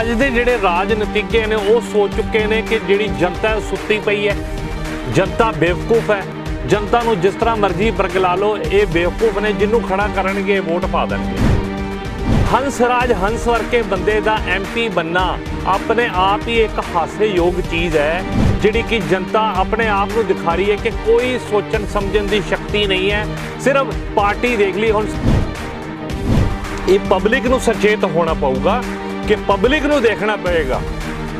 ਅੱਜ ਦੇ ਜਿਹੜੇ ਰਾਜਨੀਤਿਗਏ ਨੇ, ਉਹ ਸੋਚ ਚੁੱਕੇ ਨੇ ਕਿ ਜਿਹੜੀ ਜਨਤਾ ਸੁੱਤੀ ਪਈ ਹੈ। ਜਨਤਾ ਬੇਵਕੂਫ ਹੈ। ਜਨਤਾ ਨੂੰ ਜਿਸ ਤਰ੍ਹਾਂ ਮਰਜ਼ੀ ਬਰਗਲਾ ਲਓ, ਇਹ ਬੇਵਕੂਫ ਨੇ, ਜਿਹਨੂੰ ਖੜਾ ਕਰਨਗੇ, ਵੋਟ ਪਾ ਦੇਣਗੇ। ਹੰਸ ਰਾਜ ਹੰਸ ਵਰਗੇ ਬੰਦੇ ਦਾ ਐਮਪੀ ਬੰਨਾ, ਆਪਣੇ ਆਪ ਹੀ ਇੱਕ ਹਾਸੇਯੋਗ ਚੀਜ਼ ਹੈ, ਜਿਹੜੀ ਕਿ ਜਨਤਾ ਆਪਣੇ ਆਪ ਨੂੰ ਦਿਖਾ ਰਹੀ ਹੈ ਕਿ ਕੋਈ ਸੋਚਣ ਸਮਝਣ ਦੀ ਸ਼ਕਤੀ ਨਹੀਂ ਹੈ, ਸਿਰਫ ਪਾਰਟੀ ਦੇਖ ਲਈ ਹੁਣ। ਇਹ ਪਬਲਿਕ ਨੂੰ ਸੁਚੇਤ ਹੋਣਾ ਪਊਗਾ। ਕਿ ਪਬਲਿਕ ਨੂੰ ਦੇਖਣਾ ਪਏਗਾ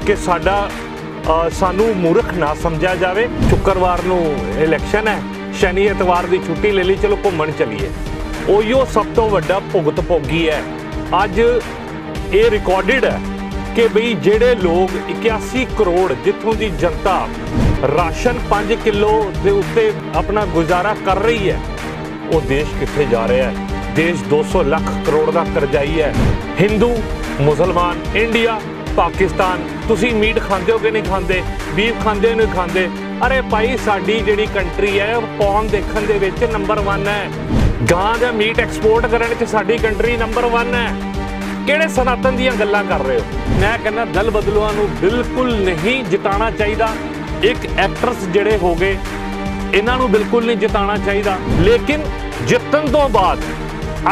ਕਿ ਸਾਡਾ ਸਾਨੂੰ ਮੂਰਖ ਨਾ ਸਮਝਿਆ ਜਾਵੇ। ਸ਼ੁੱਕਰਵਾਰ ਨੂੰ ਇਲੈਕਸ਼ਨ ਹੈ, ਸ਼ਨੀ ਐਤਵਾਰ ਦੀ ਛੁੱਟੀ ਲੈ ਲਈ, ਚਲੋ ਘੁੰਮਣ ਚਲੀਏ। ਉਹੀਓ ਸਭ ਤੋਂ ਵੱਡਾ ਭੁਗਤ ਭੋਗੀ ਹੈ। ਅੱਜ ਇਹ ਰਿਕਾਰਡਡ ਹੈ ਕਿ ਬਈ ਜਿਹੜੇ ਲੋਕ 81 ਕਰੋੜ ਜਿੱਥੋਂ ਦੀ ਜਨਤਾ ਰਾਸ਼ਨ 5 ਕਿਲੋ ਦੇ ਉੱਤੇ ਆਪਣਾ ਗੁਜ਼ਾਰਾ ਕਰ ਰਹੀ ਹੈ, ਉਹ ਦੇਸ਼ ਕਿੱਥੇ ਜਾ ਰਿਹਾ ਹੈ? ਦੇਸ਼ 200 ਲੱਖ ਕਰੋੜ ਦਾ ਕਰਜ਼ਾਈ ਹੈ। ਹਿੰਦੂ ਮੁਸਲਮਾਨ, ਇੰਡੀਆ, ਪਾਕਿਸਤਾਨ, ਤੁਸੀਂ ਮੀਟ ਖਾਂਦੇ ਹੋ ਕਿ ਨਹੀਂ ਖਾਂਦੇ? ਬੀਫ ਖਾਂਦੇ ਹੋ ਨਹੀਂ ਖਾਂਦੇ? ਅਰੇ ਭਾਈ, ਸਾਡੀ ਜਿਹੜੀ ਕੰਟਰੀ ਹੈ, ਉਹ ਪੌਣ ਦੇਖਣ ਦੇ ਵਿੱਚ ਨੰਬਰ 1 ਹੈ। ਗਾਂ ਦਾ ਮੀਟ ਐਕਸਪੋਰਟ ਕਰਨ 'ਚ ਸਾਡੀ ਕੰਟਰੀ ਨੰਬਰ 1 ਹੈ। ਕਿਹੜੇ ਸਨਾਤਨ ਦੀਆਂ ਗੱਲਾਂ ਕਰ ਰਹੇ ਹੋ? ਮੈਂ ਕਹਿੰਦਾ, ਦਲ ਬਦਲੂਆਂ ਨੂੰ ਬਿਲਕੁਲ ਨਹੀਂ ਜਿਤਾਣਾ ਚਾਹੀਦਾ। ਇੱਕ ਐਕਟਰਸ ਜਿਹੜੇ ਹੋ ਗਏ, ਇਹਨਾਂ ਨੂੰ ਬਿਲਕੁਲ ਨਹੀਂ ਜਿਤਾਣਾ ਚਾਹੀਦਾ। ਲੇਕਿਨ ਜਿੱਤਣ ਤੋਂ ਬਾਅਦ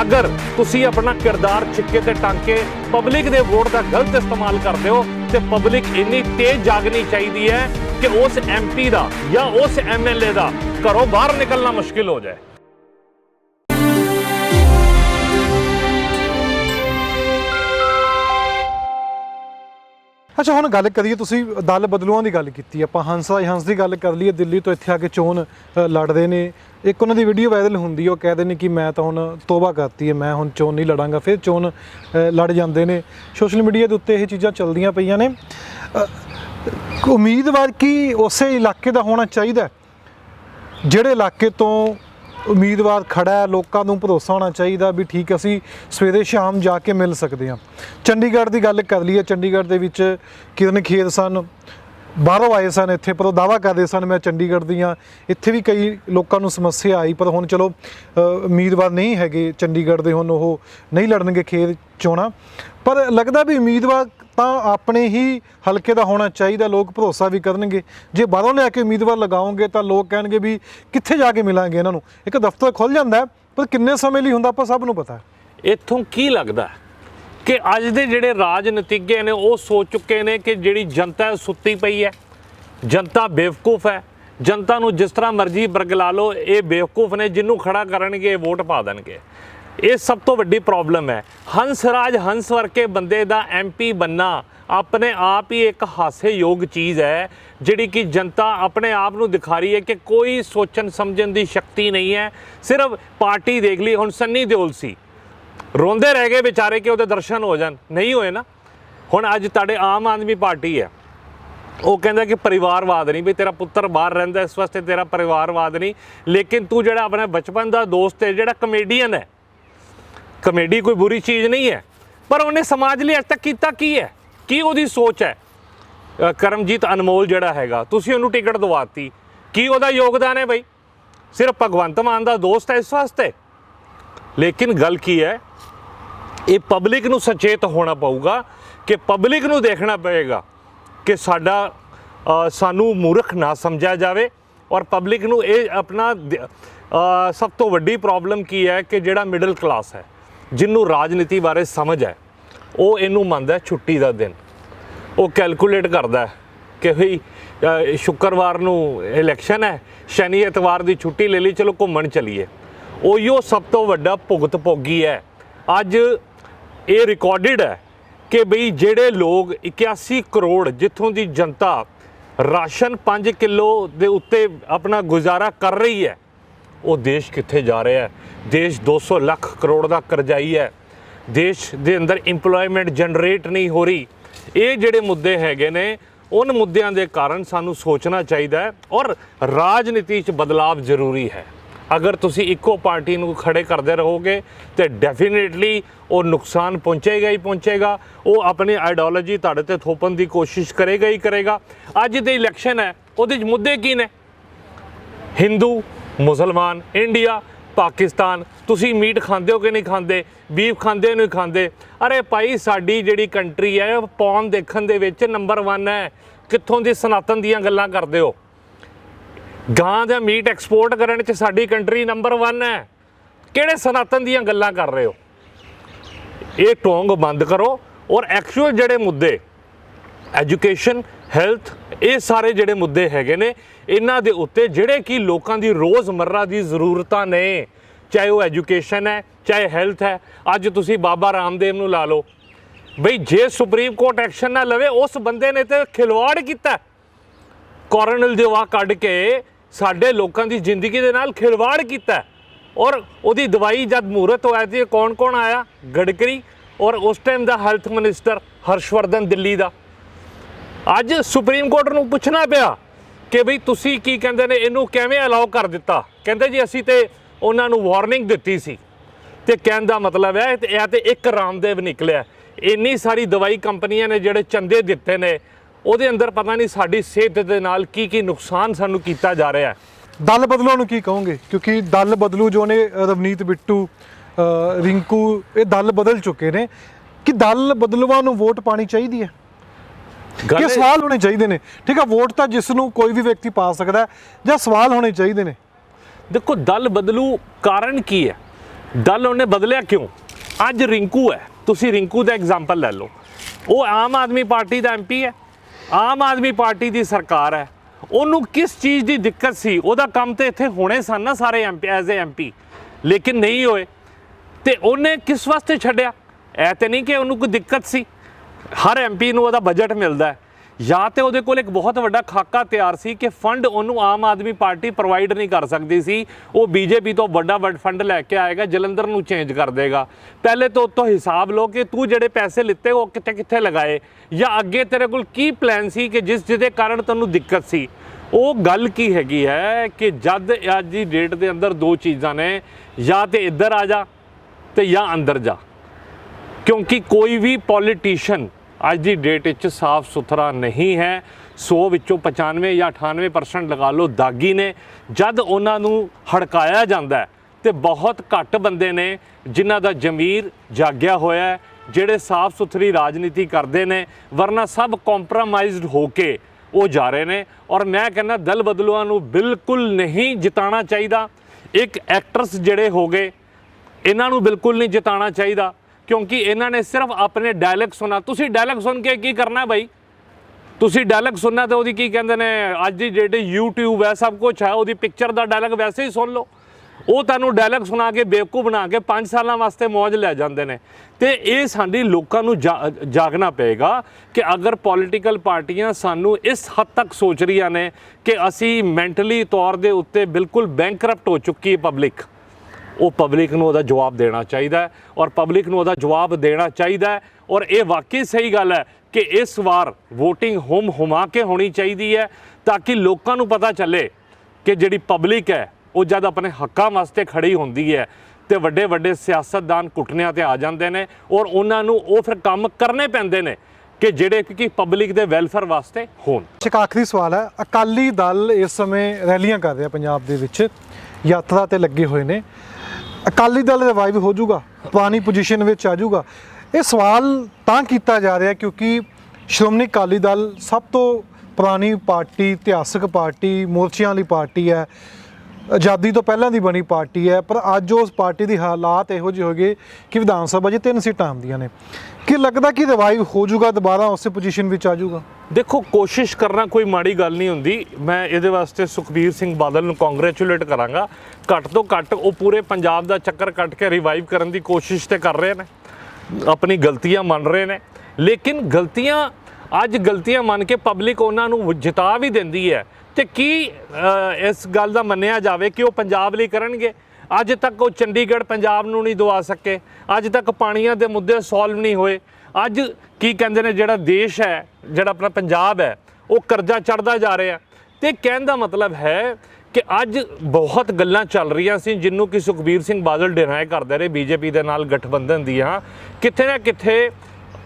ਅਗਰ ਤੁਸੀਂ ਆਪਣਾ ਕਿਰਦਾਰ ਛਿੱਕੇ ਤੇ ਟਾਂਕੇ ਪਬਲਿਕ ਦੇ ਵੋਟ ਦਾ ਗਲਤ ਇਸਤੇਮਾਲ ਕਰਦੇ ਹੋ ਤੇ ਪਬਲਿਕ ਇੰਨੀ ਤੇਜ਼ ਜਾਗਣੀ ਚਾਹੀਦੀ ਹੈ ਕਿ ਉਸ ਐਮਪੀ ਦਾ ਜਾਂ ਉਸ ਐਮਐਲਏ ਦਾ ਘਰੋਂ ਬਾਹਰ ਨਿਕਲਣਾ ਮੁਸ਼ਕਿਲ ਹੋ ਜਾਏ। ਅੱਛਾ, ਹੁਣ ਗੱਲ ਕਰੀਏ ਤੁਸੀਂ, ਦਲ ਬਦਲੂਆਂ ਦੀ ਗੱਲ ਕੀਤੀ, ਆਪਾਂ ਹੰਸਾ ਹੰਸ ਦੀ ਗੱਲ ਕਰ ਲਈਏ, ਦਿੱਲੀ ਤੋਂ ਇੱਥੇ ਆ ਕੇ ਚੋਣ ਲੜਦੇ ਨੇ। ਇੱਕ ਉਹਨਾਂ ਦੀ ਵੀਡੀਓ ਵਾਇਰਲ ਹੁੰਦੀ ਹੈ ਉਹ ਕਹਿੰਦੇ ਨੇ ਕਿ ਮੈਂ ਤਾਂ ਹੁਣ ਤੋਬਾ ਕਰਤੀ ਹੈ, ਮੈਂ ਹੁਣ ਚੋਣ ਨਹੀਂ ਲੜਾਂਗਾ, ਫਿਰ ਚੋਣ ਲੜ ਜਾਂਦੇ ਨੇ। ਸੋਸ਼ਲ ਮੀਡੀਆ ਦੇ ਉੱਤੇ ਇਹ ਚੀਜ਼ਾਂ ਚੱਲਦੀਆਂ ਪਈਆਂ ਨੇ। ਉਮੀਦਵਾਰ ਕੀ ਉਸੇ ਇਲਾਕੇ ਦਾ ਹੋਣਾ ਚਾਹੀਦਾ? ਜਿਹੜੇ ਇਲਾਕੇ ਤੋਂ ਉਮੀਦਵਾਰ ਖੜਾ ਹੈ, ਲੋਕਾਂ ਨੂੰ ਭਰੋਸਾ ਹੋਣਾ ਚਾਹੀਦਾ ਵੀ ਠੀਕ ਅਸੀਂ ਸਵੇਰੇ ਸ਼ਾਮ ਜਾ ਕੇ ਮਿਲ ਸਕਦੇ ਹਾਂ। ਚੰਡੀਗੜ੍ਹ ਦੀ ਗੱਲ ਕਰ ਲਈਏ, ਚੰਡੀਗੜ੍ਹ ਦੇ ਵਿੱਚ ਕਿਰਨ ਖੇਰ ਸਨ ਬਾਹਰੋਂ ਆਏ ਸਨ ਇੱਥੇ, ਪਰ ਉਹ ਦਾਵਾ ਕਰਦੇ ਸਨ, ਮੈਂ ਚੰਡੀਗੜ੍ਹ ਦੀ ਦੀਆਂ ਇੱਥੇ ਵੀ ਕਈ ਲੋਕਾਂ ਨੂੰ ਸਮੱਸਿਆ ਆਈ, ਪਰ ਹੁਣ ਚਲੋ ਉਮੀਦਵਾਰ ਨਹੀਂ ਹੈਗੇ ਚੰਡੀਗੜ੍ਹ ਦੇ, ਹੁਣ ਉਹ ਨਹੀਂ ਲੜਨਗੇ ਖੇਤ ਚੋਣਾਂ। ਪਰ ਲੱਗਦਾ ਵੀ ਉਮੀਦਵਾਰ ਤਾਂ ਆਪਣੇ ਹੀ ਹਲਕੇ ਦਾ ਹੋਣਾ ਚਾਹੀਦਾ, ਲੋਕ ਭਰੋਸਾ ਵੀ ਕਰਨਗੇ। ਜੇ ਬਾਹਰੋਂ ਲੈ ਕੇ ਉਮੀਦਵਾਰ ਲਗਾਓਗੇ ਤਾਂ ਲੋਕ ਕਹਿਣਗੇ ਵੀ ਕਿੱਥੇ ਜਾ ਕੇ ਮਿਲਾਂਗੇ ਇਹਨਾਂ ਨੂੰ? ਇੱਕ ਦਫ਼ਤਰ ਖੁੱਲ ਜਾਂਦਾ ਪਰ ਕਿੰਨੇ ਸਮੇਂ ਲਈ ਹੁੰਦਾ ਆਪਾਂ ਸਭ ਨੂੰ ਪਤਾ ਹੈ। ਇੱਥੋਂ ਕੀ ਲੱਗਦਾ ਕਿ ਅੱਜ ਦੇ ਜਿਹੜੇ ਰਾਜਨੀਤਿਗਏ ਨੇ ਉਹ ਸੋਚ ਚੁੱਕੇ ਨੇ ਕਿ ਜਿਹੜੀ ਜਨਤਾ ਸੁੱਤੀ ਪਈ ਹੈ। ਜਨਤਾ ਬੇਵਕੂਫ ਹੈ। ਜਨਤਾ ਨੂੰ ਜਿਸ ਤਰ੍ਹਾਂ ਮਰਜ਼ੀ ਬਰਗਲਾ ਲਓ, ਇਹ ਬੇਵਕੂਫ ਨੇ, ਜਿਹਨੂੰ ਖੜਾ ਕਰਨਗੇ ਵੋਟ ਪਾ ਦੇਣਗੇ। ਇਹ ਸਭ ਤੋਂ ਵੱਡੀ ਪ੍ਰੋਬਲਮ ਹੈ। ਹੰਸ ਰਾਜ ਹੰਸ ਵਰਕੇ ਬੰਦੇ ਦਾ ਐਮਪੀ ਬੰਨਾ ਆਪਣੇ ਆਪ ਹੀ ਇੱਕ ਹਾਸੇਯੋਗ ਚੀਜ਼ ਹੈ, ਜਿਹੜੀ ਕਿ ਜਨਤਾ ਆਪਣੇ ਆਪ ਨੂੰ ਦਿਖਾ ਰਹੀ ਹੈ ਕਿ ਕੋਈ ਸੋਚਣ ਸਮਝਣ ਦੀ ਸ਼ਕਤੀ ਨਹੀਂ ਹੈ। ਸਿਰਫ ਪਾਰਟੀ ਦੇਖ ਲਈ, ਹੁਣ ਸੰਨੀ ਦਿਓਲ ਸੀ। ਰੋਂਦੇ ਰਹਿ ਗਏ ਵਿਚਾਰੇ ਕਿ ਉਹਦੇ ਦਰਸ਼ਨ ਹੋ ਜਾਣ। ਨਹੀਂ ਹੋਏ ਨਾ। ਹੁਣ ਅੱਜ ਤੁਹਾਡੇ ਆਮ ਆਦਮੀ ਪਾਰਟੀ ਹੈ। ਉਹ ਕਹਿੰਦਾ ਕਿ ਪਰਿਵਾਰਵਾਦ ਨਹੀਂ, ਵੀ ਤੇਰਾ ਪੁੱਤਰ ਬਾਹਰ ਰਹਿੰਦਾ ਇਸ ਵਾਸਤੇ ਤੇਰਾ ਪਰਿਵਾਰਵਾਦ ਨਹੀਂ। ਲੇਕਿਨ ਤੂੰ ਜਿਹੜਾ ਆਪਣਾ ਬਚਪਨ ਦਾ ਦੋਸਤ ਹੈ, ਜਿਹੜਾ ਕਮੇਡੀਅਨ ਹੈ। ਕਮੇਡੀ ਕੋਈ ਬੁਰੀ ਚੀਜ਼ ਨਹੀਂ ਹੈ। ਪਰ ਉਹਨੇ ਸਮਾਜ ਲਈ ਅੱਜ ਤੱਕ ਕੀਤਾ ਕੀ ਹੈ? ਕੀ ਉਹਦੀ ਸੋਚ ਹੈ? ਕਰਮਜੀਤ ਅਨਮੋਲ ਜਿਹੜਾ ਹੈਗਾ, ਤੁਸੀਂ ਉਹਨੂੰ ਟਿਕਟ ਦਵਾਤੀ। ਕੀ ਉਹਦਾ ਯੋਗਦਾਨ ਹੈ ਬਈ? ਸਿਰਫ ਭਗਵੰਤ ਮਾਨ ਦਾ ਦੋਸਤ ਹੈ ਇਸ ਵਾਸਤੇ। ਲੇਕਿਨ ਗੱਲ ਕੀ ਹੈ? ਇਹ ਪਬਲਿਕ ਨੂੰ ਸੁਚੇਤ ਹੋਣਾ ਪਊਗਾ ਕਿ ਪਬਲਿਕ ਨੂੰ ਦੇਖਣਾ ਪਏਗਾ ਕਿ ਸਾਡਾ ਸਾਨੂੰ ਮੂਰਖ ਨਾ ਸਮਝਿਆ ਜਾਵੇ ਔਰ ਪਬਲਿਕ ਨੂੰ ਇਹ ਆਪਣਾ ਸਭ ਤੋਂ ਵੱਡੀ ਪ੍ਰੋਬਲਮ ਕੀ ਹੈ ਕਿ ਜਿਹੜਾ ਮਿਡਲ ਕਲਾਸ ਹੈ, ਜਿਹਨੂੰ ਰਾਜਨੀਤੀ ਬਾਰੇ ਸਮਝ ਹੈ, ਉਹ ਇਹਨੂੰ ਮੰਨਦਾ ਛੁੱਟੀ ਦਾ ਦਿਨ। ਉਹ ਕੈਲਕੂਲੇਟ ਕਰਦਾ ਕਿ ਭਈ ਸ਼ੁੱਕਰਵਾਰ ਨੂੰ ਇਲੈਕਸ਼ਨ ਹੈ, ਸ਼ਨੀ ਐਤਵਾਰ ਦੀ ਛੁੱਟੀ ਲੈ ਲਈ, ਚਲੋ ਘੁੰਮਣ ਚਲੀਏ। ਉਹੀਓ ਸਭ ਤੋਂ ਵੱਡਾ ਭੁਗਤ ਭੋਗੀ ਹੈ। ਅੱਜ ਇਹ ਰਿਕਾਰਡਡ ਹੈ ਕਿ ਬਈ ਜਿਹੜੇ ਲੋਕ 81 ਕਰੋੜ ਜਿੱਥੋਂ ਦੀ ਜਨਤਾ ਰਾਸ਼ਨ 5 ਕਿਲੋ ਦੇ ਉੱਤੇ ਆਪਣਾ ਗੁਜ਼ਾਰਾ ਕਰ ਰਹੀ ਹੈ, ਉਹ ਦੇਸ਼ ਕਿੱਥੇ ਜਾ ਰਿਹਾ ਹੈ? ਦੇਸ਼ 200 ਲੱਖ ਕਰੋੜ ਦਾ ਕਰਜ਼ਾਈ ਹੈ। ਦੇਸ਼ ਦੇ ਅੰਦਰ EMPLOYMENT ਜਨਰੇਟ ਨਹੀਂ ਹੋ ਰਹੀ। ਇਹ ਜਿਹੜੇ ਮੁੱਦੇ ਹੈਗੇ ਨੇ, ਉਨ ਮੁੱਦਿਆਂ ਦੇ ਕਾਰਨ ਸਾਨੂੰ ਸੋਚਣਾ ਚਾਹੀਦਾ ਹੈ ਔਰ ਰਾਜਨੀਤੀ 'ਚ ਬਦਲਾਵ ਜ਼ਰੂਰੀ ਹੈ। ਅਗਰ ਤੁਸੀਂ ਇੱਕੋ ਪਾਰਟੀ ਨੂੰ ਖੜੇ ਕਰਦੇ ਰਹੋਗੇ ਤੇ ਡੈਫੀਨੇਟਲੀ ਉਹ ਨੁਕਸਾਨ ਪਹੁੰਚੇਗਾ ਹੀ ਪਹੁੰਚੇਗਾ। ਉਹ ਆਪਣੀ ਆਈਡੀਓਲੋਜੀ ਤੁਹਾਡੇ ਤੇ ਥੋਪਣ ਦੀ ਕੋਸ਼ਿਸ਼ ਕਰੇਗਾ ਹੀ ਕਰੇਗਾ। ਅੱਜ ਦੇ ਇਲੈਕਸ਼ਨ ਹੈ, ਉਹਦੇ 'ਚ ਮੁੱਦੇ ਕੀ ਨੇ? ਹਿੰਦੂ, ਮੁਸਲਮਾਨ, ਇੰਡੀਆ, ਪਾਕਿਸਤਾਨ, ਤੁਸੀਂ ਮੀਟ ਖਾਂਦੇ ਹੋ ਕਿ ਨਹੀਂ ਖਾਂਦੇ? ਬੀਫ ਖਾਂਦੇ ਹੋ, ਨਹੀਂ ਖਾਂਦੇ? ਅਰੇ ਭਾਈ, ਸਾਡੀ ਜਿਹੜੀ ਕੰਟਰੀ ਹੈ ਪੌਨ ਦੇਖਣ ਦੇ ਵਿੱਚ ਨੰਬਰ 1 ਹੈ। ਕਿੱਥੋਂ ਦੀ ਸਨਾਤਨ ਦੀਆਂ ਗੱਲਾਂ ਕਰਦੇ ਹੋ? ਗਾਂ ਦਾ ਮੀਟ ਐਕਸਪੋਰਟ ਕਰਨ 'ਚ ਸਾਡੀ ਕੰਟਰੀ ਨੰਬਰ 1 ਹੈ। ਕਿਹੜੇ ਸਨਾਤਨ ਦੀਆਂ ਗੱਲਾਂ ਕਰ ਰਹੇ ਹੋ? ਇਹ ਟੋਂਗ ਬੰਦ ਕਰੋ ਔਰ ਐਕਚੁਅਲ ਜਿਹੜੇ ਮੁੱਦੇ ਐਜੂਕੇਸ਼ਨ ਹੈਲਥ ਇਹ ਸਾਰੇ ਜਿਹੜੇ ਮੁੱਦੇ ਹੈਗੇ ਨੇ, ਇਹਨਾਂ ਦੇ ਉੱਤੇ ਜਿਹੜੇ ਕਿ ਲੋਕਾਂ ਦੀ ਰੋਜ਼ਮਰਰਾ ਦੀ ਜ਼ਰੂਰਤਾਂ ਨੇ, ਚਾਹੇ ਉਹ ਐਜੂਕੇਸ਼ਨ ਹੈ, ਚਾਹੇ ਹੈਲਥ ਹੈ, ਅੱਜ ਤੁਸੀਂ ਬਾਬਾ ਰਾਮਦੇਵ ਨੂੰ ਲਾ ਲਓ। ਬਈ ਜੇ ਸੁਪਰੀਮ ਕੋਰਟ ਐਕਸ਼ਨ ਨਾ ਲਵੇ, ਉਸ ਬੰਦੇ ਨੇ ਤੇ ਖਿਲਵਾੜ ਕੀਤਾ। ਕੋਰਨਲ ਦੇ ਵਾਹ ਕੱਢ ਕੇ ਸਾਡੇ ਲੋਕਾਂ ਦੀ ਜ਼ਿੰਦਗੀ ਦੇ ਨਾਲ ਖਿਲਵਾੜ ਕੀਤਾ ਔਰ ਉਹਦੀ ਦਵਾਈ ਜਦ ਮੂਰਤ ਹੋਇਆ ਸੀ ਕੌਣ ਕੌਣ ਆਇਆ? ਗਡਕਰੀ। ਔਰ ਉਸ ਟਾਈਮ ਦਾ ਹੈਲਥ ਮਿਨਿਸਟਰ ਹਰਸ਼ਵਰਧਨ ਦਿੱਲੀ ਦਾ। ਅੱਜ ਸੁਪਰੀਮ ਕੋਰਟ ਨੂੰ ਪੁੱਛਣਾ ਪਿਆ ਕਿ ਬਈ ਤੁਸੀਂ ਕੀ ਕਹਿੰਦੇ ਨੇ, ਇਹਨੂੰ ਕਿਵੇਂ ਅਲਾਉ ਕਰ ਦਿੱਤਾ? ਕਹਿੰਦੇ ਜੀ, ਅਸੀਂ ਤੇ ਉਹਨਾਂ ਨੂੰ ਵਾਰਨਿੰਗ ਦਿੱਤੀ ਸੀ। ਤੇ ਕਹਿਣ ਦਾ ਮਤਲਬ ਹੈ, ਇਹ ਤੇ ਇੱਕ ਰਾਮਦੇਵ ਨਿਕਲਿਆ। ਇੰਨੀ ਸਾਰੀ ਦਵਾਈ ਕੰਪਨੀਆਂ ਨੇ ਜਿਹੜੇ ਚੰਦੇ ਦਿੱਤੇ ਨੇ ਉਹਦੇ ਅੰਦਰ ਪਤਾ ਨਹੀਂ ਸਾਡੀ ਸਿਹਤ ਦੇ ਨਾਲ ਕੀ ਕੀ ਨੁਕਸਾਨ ਸਾਨੂੰ ਕੀਤਾ ਜਾ ਰਿਹਾ ਹੈ। ਦਲ ਬਦਲੂਆਂ ਨੂੰ ਕੀ ਕਹੋਗੇ? ਕਿਉਂਕਿ ਦਲ ਬਦਲੂ ਜੋ ਨੇ ਰਵਨੀਤ ਬਿੱਟੂ ਰਿੰਕੂ ਇਹ ਦਲ ਬਦਲ ਚੁੱਕੇ ਨੇ। ਕਿ ਦਲ ਬਦਲੂਆਂ ਨੂੰ ਵੋਟ ਪਾਣੀ ਚਾਹੀਦੀ ਹੈ? ਕਿ ਸਵਾਲ ਹੋਣੇ ਚਾਹੀਦੇ ਨੇ? ਠੀਕ ਹੈ ਵੋਟ ਤਾਂ ਜਿਸ ਨੂੰ ਕੋਈ ਵੀ ਵਿਅਕਤੀ ਪਾ ਸਕਦਾ ਜਾਂ ਸਵਾਲ ਹੋਣੇ ਚਾਹੀਦੇ ਨੇ? ਦੇਖੋ ਦਲ ਬਦਲੂ ਕਾਰਨ ਕੀ ਹੈ? ਦਲ ਉਹਨੇ ਬਦਲਿਆ ਕਿਉਂ? ਅੱਜ ਰਿੰਕੂ ਹੈ। ਤੁਸੀਂ ਰਿੰਕੂ ਦਾ ਐਗਜ਼ਾਮਪਲ ਲੈ ਲਓ। ਉਹ ਆਮ ਆਦਮੀ ਪਾਰਟੀ ਦਾ ਐਮਪੀ ਹੈ। ਆਮ ਆਦਮੀ ਪਾਰਟੀ ਦੀ ਸਰਕਾਰ ਹੈ। ਉਹਨੂੰ ਕਿਸ ਚੀਜ਼ ਦੀ ਦਿੱਕਤ ਸੀ? ਉਹਦਾ ਕੰਮ ਤੇ ਇੱਥੇ ਹੋਣੇ ਸਨ ਨਾ ਸਾਰੇ ਐਮਪੀ ਐਜ਼ ਏ ਐਮਪੀ ਲੇਕਿਨ ਨਹੀਂ ਹੋਏ। ਤੇ ਉਹਨੇ ਕਿਸ ਵਾਸਤੇ ਛੱਡਿਆ? ਐ ਤੇ ਨਹੀਂ ਕਿ ਉਹਨੂੰ ਕੋਈ ਦਿੱਕਤ ਸੀ। ਹਰ ਐਮਪੀ ਨੂੰ ਉਹਦਾ ਬਜਟ ਮਿਲਦਾ ਹੈ। ਜਾਂ ਤੇ ਉਹਦੇ ਕੋਲ ਇੱਕ ਬਹੁਤ ਵੱਡਾ ਖਾਕਾ ਤਿਆਰ ਸੀ ਕਿ ਫੰਡ ਉਹਨੂੰ ਆਮ ਆਦਮੀ ਪਾਰਟੀ ਪ੍ਰੋਵਾਈਡ ਨਹੀਂ ਕਰ ਸਕਦੀ ਸੀ। ਉਹ ਬੀਜੇਪੀ ਤੋਂ ਵੱਡਾ ਵੱਡ ਫੰਡ ਲੈ ਕੇ ਆਏਗਾ, ਜਲੰਧਰ ਨੂੰ ਚੇਂਜ ਕਰ ਦੇਗਾ। ਪਹਿਲੇ ਤੋਂ ਉੱਤੋਂ ਹਿਸਾਬ ਲਓ ਕਿ ਤੂੰ ਜਿਹੜੇ ਪੈਸੇ ਲਿੱਤੇ ਉਹ ਕਿੱਥੇ ਕਿੱਥੇ ਲਗਾਏ? ਜਾਂ ਅੱਗੇ ਤੇਰੇ ਕੋਲ ਕੀ ਪਲਾਨ ਸੀ ਕਿ ਜਿਸ ਜਿਹਦੇ ਕਾਰਨ ਤੈਨੂੰ ਦਿੱਕਤ ਸੀ? ਉਹ ਗੱਲ ਕੀ ਹੈਗੀ ਹੈ ਕਿ ਜਦ ਅੱਜ ਦੀ ਡੇਟ ਦੇ ਅੰਦਰ ਦੋ ਚੀਜ਼ਾਂ ਨੇ, ਜਾਂ ਤੇ ਇੱਧਰ ਆ ਜਾ ਤੇ ਜਾਂ ਅੰਦਰ ਜਾ। ਕਿਉਂਕਿ ਕੋਈ ਵੀ ਪੋਲੀਟੀਸ਼ੀਅਨ ਅੱਜ ਦੀ ਡੇਟ ਵਿੱਚ ਸਾਫ਼ ਸੁਥਰਾ ਨਹੀਂ ਹੈ। 100 ਵਿੱਚੋਂ 95 ਜਾਂ 98% ਲਗਾ ਲਓ ਦਾਗੀ ਨੇ। ਜਦ ਉਹਨਾਂ ਨੂੰ ਹੜਕਾਇਆ ਜਾਂਦਾ ਹੈ, ਤੇ ਬਹੁਤ ਘੱਟ ਬੰਦੇ ਨੇ ਜਿਨ੍ਹਾਂ ਦਾ ਜ਼ਮੀਰ ਜਾਗਿਆ ਹੋਇਆ ਹੈ, ਜਿਹੜੇ ਸਾਫ਼ ਸੁਥਰੀ ਰਾਜਨੀਤੀ ਕਰਦੇ ਨੇ, ਵਰਨਾ ਸਭ ਕੰਪਰੋਮਾਈਜ਼ਡ ਹੋ ਕੇ ਉਹ ਜਾ ਰਹੇ ਨੇ। ਔਰ ਮੈਂ ਕਹਿੰਦਾ, ਦਲ ਬਦਲੂਆਂ ਨੂੰ ਬਿਲਕੁਲ ਨਹੀਂ ਜਿਤਾਣਾ ਚਾਹੀਦਾ। ਇੱਕ ਐਕਟਰਸ ਜਿਹੜੇ ਹੋ ਗਏ, ਇਹਨਾਂ ਨੂੰ ਬਿਲਕੁਲ ਨਹੀਂ ਜਿਤਾਣਾ ਚਾਹੀਦਾ। ਕਿਉਂਕਿ ਇਹਨਾਂ ਨੇ ਸਿਰਫ ਆਪਣੇ ਡਾਇਲੌਗ ਸੁਣਾ। ਤੁਸੀਂ ਡਾਇਲੌਗ ਸੁਣ ਕੇ ਕੀ ਕਰਨਾ ਬਈ? ਤੁਸੀਂ ਡਾਇਲੌਗ ਸੁਣਨਾ ਤੇ ਉਹਦੀ ਕੀ ਕਹਿੰਦੇ ਨੇ, ਅੱਜ ਦੀ ਡੇਟ YouTube ਹੈ, ਸਭ ਕੁਝ ਹੈ, ਉਹਦੀ ਪਿਕਚਰ ਦਾ ਡਾਇਲੌਗ ਵੈਸੇ ਹੀ ਸੁਣ ਲਓ। ਉਹ ਤੁਹਾਨੂੰ ਡਾਇਲੌਗ ਸੁਣਾ ਕੇ ਬੇਵਕੂ ਬਣਾ ਕੇ 5 ਸਾਲਾਂ ਵਾਸਤੇ ਮौज ਲੈ ਜਾਂਦੇ ਨੇ। ਤੇ ਇਹ ਸਾਡੀ ਲੋਕਾਂ ਨੂੰ ਜਾ- ਜਾਗਣਾ ਪਏਗਾ ਕਿ ਅਗਰ ਪੋਲੀਟੀਕਲ ਪਾਰਟੀਆਂ ਸਾਨੂੰ ਇਸ ਹੱਦ ਤੱਕ ਸੋਚ ਰਹੀਆਂ ਨੇ ਕਿ ਅਸੀਂ ਮੈਂਟਲੀ ਤੌਰ ਦੇ ਉੱਤੇ ਬਿਲਕੁਲ ਬੈਂਕਰਪਟ ਹੋ ਚੁੱਕੀ ਹੈ ਪਬਲਿਕ ਉਹ ਪਬਲਿਕ ਨੂੰ ਉਹਦਾ ਜਵਾਬ ਦੇਣਾ ਚਾਹੀਦਾ ਔਰ ਪਬਲਿਕ ਨੂੰ ਉਹਦਾ ਜਵਾਬ ਦੇਣਾ ਚਾਹੀਦਾ ਔਰ ਇਹ ਵਾਕਈ ਸਹੀ ਗੱਲ ਹੈ ਕਿ ਇਸ ਵਾਰ VOTING ਹੁਮ ਹੁਮਾ ਕੇ ਹੋਣੀ ਚਾਹੀਦੀ ਹੈ ਤਾਂ ਕਿ ਲੋਕਾਂ ਨੂੰ ਪਤਾ ਚੱਲੇ ਕਿ ਜਿਹੜੀ ਪਬਲਿਕ ਹੈ, ਉਹ ਜਦ ਆਪਣੇ ਹੱਕਾਂ ਵਾਸਤੇ ਖੜੀ ਹੁੰਦੀ ਹੈ ਤੇ ਵੱਡੇ ਵੱਡੇ ਸਿਆਸਤਦਾਨ ਘੁਟਨਿਆਂ ਤੇ ਆ ਜਾਂਦੇ ਨੇ ਔਰ ਉਹਨਾਂ ਨੂੰ ਉਹ ਫਿਰ ਕੰਮ ਕਰਨੇ ਪੈਂਦੇ ਨੇ ਕਿ ਜਿਹੜੇ ਕਿ ਪਬਲਿਕ ਦੇ ਵੈਲਫੇਅਰ ਵਾਸਤੇ ਹੋਣ। ਇੱਕ ਆਖਰੀ ਸਵਾਲ ਹੈ। ਅਕਾਲੀ ਦਲ ਇਸ ਸਮੇਂ ਰੈਲੀਆਂ ਕਰ ਰਿਹਾ ਪੰਜਾਬ ਦੇ ਵਿੱਚ। ਯਾਤਰਾ ਤੇ ਲੱਗੇ ਹੋਏ ਨੇ। ਅਕਾਲੀ ਦਲ ਰਿਵਾਈਵ ਹੋ ਜਾਊਗਾ ਪੁਰਾਣੀ ਪੋਜੀਸ਼ਨ ਵਿੱਚ ਆ ਜਾਊਗਾ ਇਹ ਸਵਾਲ ਤਾਂ ਕੀਤਾ ਜਾ ਰਿਹਾ ਕਿਉਂਕਿ ਸ਼੍ਰੋਮਣੀ ਅਕਾਲੀ ਦਲ ਸਭ ਤੋਂ ਪੁਰਾਣੀ ਪਾਰਟੀ, ਇਤਿਹਾਸਕ ਪਾਰਟੀ, ਮੋਰਚਿਆਂ ਵਾਲੀ ਪਾਰਟੀ ਹੈ। ਆਜ਼ਾਦੀ ਤੋਂ ਪਹਿਲਾਂ ਦੀ ਬਣੀ ਪਾਰਟੀ ਹੈ, ਪਰ ਅੱਜ ਉਸ ਪਾਰਟੀ ਦੀ ਹਾਲਾਤ ਇਹੋ ਜਿਹੇ ਹੋ ਗਏ ਕਿ ਵਿਧਾਨ ਸਭਾ 'ਚ ਤਿੰਨ ਸੀਟਾਂ ਆਉਂਦੀਆਂ ਨੇ। ਕੀ ਲੱਗਦਾ ਕਿ ਰਿਵਾਈਵ ਹੋ ਜਾਊਗਾ, ਦੁਬਾਰਾ ਉਸੇ ਪੋਜੀਸ਼ਨ ਵਿੱਚ ਆ ਜਾਊਗਾ? ਦੇਖੋ, ਕੋਸ਼ਿਸ਼ ਕਰਨਾ ਕੋਈ ਮਾੜੀ ਗੱਲ ਨਹੀਂ ਹੁੰਦੀ। ਮੈਂ ਇਹਦੇ ਵਾਸਤੇ ਸੁਖਬੀਰ ਸਿੰਘ ਬਾਦਲ ਨੂੰ ਕੰਗ੍ਰੈਚੁਲੇਟ ਕਰਾਂਗਾ। ਘੱਟ ਤੋਂ ਘੱਟ ਉਹ ਪੂਰੇ ਪੰਜਾਬ ਦਾ ਚੱਕਰ ਕੱਟ ਕੇ ਰਿਵਾਈਵ ਕਰਨ ਦੀ ਕੋਸ਼ਿਸ਼ ਤੇ ਕਰ ਰਹੇ ਨੇ। ਆਪਣੀ ਗਲਤੀਆਂ ਮੰਨ ਰਹੇ ਨੇ। ਲੇਕਿਨ ਗਲਤੀਆਂ, ਅੱਜ ਗਲਤੀਆਂ ਮੰਨ ਕੇ ਪਬਲਿਕ ਉਹਨਾਂ ਨੂੰ ਜਿਤਾ ਵੀ ਦਿੰਦੀ ਹੈ। ਤੇ ਕੀ ਇਸ ਗੱਲ ਦਾ ਮੰਨਿਆ ਜਾਵੇ ਕਿ ਉਹ ਪੰਜਾਬ ਲਈ ਕਰਨਗੇ? ਅੱਜ ਤੱਕ ਉਹ ਚੰਡੀਗੜ੍ਹ ਪੰਜਾਬ ਨੂੰ ਨਹੀਂ ਦਵਾ ਸਕੇ। ਅੱਜ ਤੱਕ ਪਾਣੀਆਂ ਦੇ ਮੁੱਦੇ ਸੋਲਵ ਨਹੀਂ ਹੋਏ। ਅੱਜ ਕੀ ਕਹਿੰਦੇ ਨੇ, ਜਿਹੜਾ ਦੇਸ਼ ਹੈ, ਜਿਹੜਾ ਆਪਣਾ ਪੰਜਾਬ ਹੈ, ਉਹ ਕਰਜ਼ਾ ਚੜਦਾ ਜਾ ਰਿਹਾ। ਤੇ ਕਹਿਣ ਦਾ ਮਤਲਬ ਹੈ ਕਿ ਅੱਜ ਬਹੁਤ ਗੱਲਾਂ ਚੱਲ ਰਹੀਆਂ ਸੀ, ਜਿੰਨੂੰ ਕਿ ਸੁਖਬੀਰ ਸਿੰਘ ਬਾਦਲ ਡਿਨਾਈ ਕਰਦੇ ਰਹੇ, ਬੀਜੇਪੀ ਦੇ ਨਾਲ ਗਠਬੰਧਨ ਦੀਆਂ ਕਿੱਥੇ ਨਾ ਕਿੱਥੇ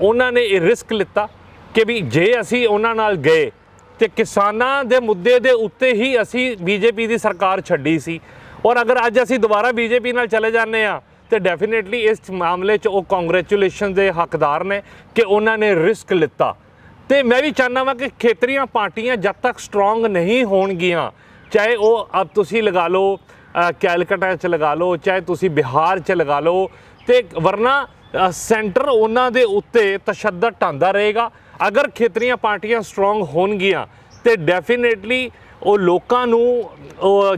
ਉਹਨਾਂ ਨੇ ਇਹ ਰਿਸਕ ਲਿੱਤਾ ਕਿ ਵੀ ਜੇ ਅਸੀਂ ਉਹਨਾਂ ਨਾਲ ਗਏ ਤੇ ਕਿਸਾਨਾਂ ਦੇ ਮੁੱਦੇ ਦੇ ਉੱਤੇ ਹੀ ਅਸੀਂ ਬੀਜੇਪੀ ਦੀ ਸਰਕਾਰ ਛੱਡੀ ਸੀ। ਔਰ ਅਗਰ ਅੱਜ ਅਸੀਂ ਦੁਬਾਰਾ ਬੀਜੇਪੀ ਨਾਲ ਚਲੇ ਜਾਂਦੇ ਆ ਤੇ ਡੈਫੀਨਿਟਲੀ ਇਸ ਮਾਮਲੇ 'ਚ ਉਹ ਕੰਗ੍ਰੈਚੁਲੇਸ਼ਨ ਦੇ ਹੱਕਦਾਰ ਨੇ ਕਿ ਉਹਨਾਂ ਨੇ ਰਿਸਕ ਲਿੱਤਾ। ਤੇ ਮੈਂ ਵੀ ਚਾਹੁੰਦਾ ਵਾਂ ਕਿ ਖੇਤਰੀਆਂ ਪਾਰਟੀਆਂ ਜਦ ਤੱਕ ਸਟਰੋਂਗ ਨਹੀਂ ਹੋਣਗੀਆਂ, ਚਾਹੇ ਉਹ ਅਬ ਤੁਸੀਂ ਲਗਾ ਲਓ ਕੈਲਕਟਾ 'ਚ ਲਗਾ ਲਓ, ਚਾਹੇ ਤੁਸੀਂ ਬਿਹਾਰ 'ਚ ਲਗਾ ਲਓ, ਤੇ ਵਰਨਾ ਸੈਂਟਰ ਉਹਨਾਂ ਦੇ ਉੱਤੇ ਤਸ਼ੱਦਦ ਢਾਂਦਾ ਰਹੇਗਾ। ਅਗਰ ਖੇਤਰੀਆਂ ਪਾਰਟੀਆਂ ਸਟਰੋਂਗ ਹੋਣਗੀਆਂ, ਤੇ ਡੈਫੀਨੇਟਲੀ ਉਹ ਲੋਕਾਂ ਨੂੰ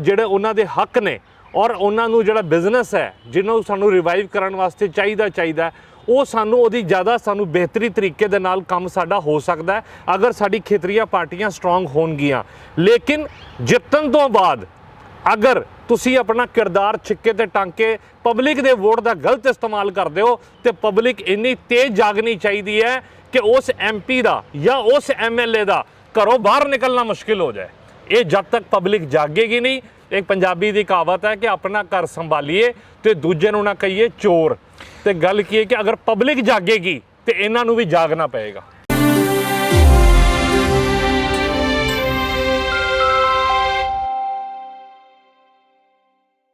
ਜਿਹੜੇ ਉਹਨਾਂ ਦੇ ਹੱਕ ਨੇ ਔਰ ਉਹਨਾਂ ਨੂੰ ਜਿਹੜਾ ਬਿਜ਼ਨਸ ਹੈ, ਜਿਹਨੂੰ ਸਾਨੂੰ ਰਿਵਾਈਵ ਕਰਨ ਵਾਸਤੇ ਚਾਹੀਦਾ ਚਾਹੀਦਾ ਉਹ ਸਾਨੂੰ ਉਹਦੀ ਜ਼ਿਆਦਾ ਸਾਨੂੰ ਬਿਹਤਰੀ ਤਰੀਕੇ ਦੇ ਨਾਲ ਕੰਮ ਸਾਡਾ ਹੋ ਸਕਦਾ ਅਗਰ ਸਾਡੀ ਖੇਤਰੀਆਂ ਪਾਰਟੀਆਂ ਸਟਰੋਂਗ ਹੋਣਗੀਆਂ। ਲੇਕਿਨ ਜਿੱਤਣ ਤੋਂ ਬਾਅਦ ਅਗਰ ਤੁਸੀਂ ਆਪਣਾ ਕਿਰਦਾਰ ਛਿੱਕੇ ਤੇ ਟਾਂਕੇ ਪਬਲਿਕ ਦੇ ਵੋਟ ਦਾ ਗਲਤ ਇਸਤੇਮਾਲ ਕਰਦੇ ਹੋ, ਤੇ ਪਬਲਿਕ ਇੰਨੀ ਤੇਜ਼ ਜਾਗਣੀ ਚਾਹੀਦੀ ਹੈ ਕਿ ਉਸ ਐਮਪੀ ਦਾ ਜਾਂ ਉਸ ਐਮਐਲਏ ਦਾ ਘਰੋਂ ਬਾਹਰ ਨਿਕਲਣਾ ਮੁਸ਼ਕਿਲ ਹੋ ਜਾਏ। ਇਹ ਜਦ ਤੱਕ ਪਬਲਿਕ ਜਾਗੇਗੀ ਨਹੀਂ ਇੱਕ ਪੰਜਾਬੀ ਦੀ ਕਹਾਵਤ ਹੈ ਕਿ ਆਪਣਾ ਘਰ ਸੰਭਾਲੀਏ ਤੇ ਦੂਜੇ ਨੂੰ ਨਾ ਕਹੀਏ ਚੋਰ। ਤੇ ਗੱਲ ਕੀ ਹੈ ਕਿ ਅਗਰ ਪਬਲਿਕ ਜਾਗੇਗੀ ਤੇ ਇਹਨਾਂ ਨੂੰ ਵੀ ਜਾਗਣਾ ਪਏਗਾ।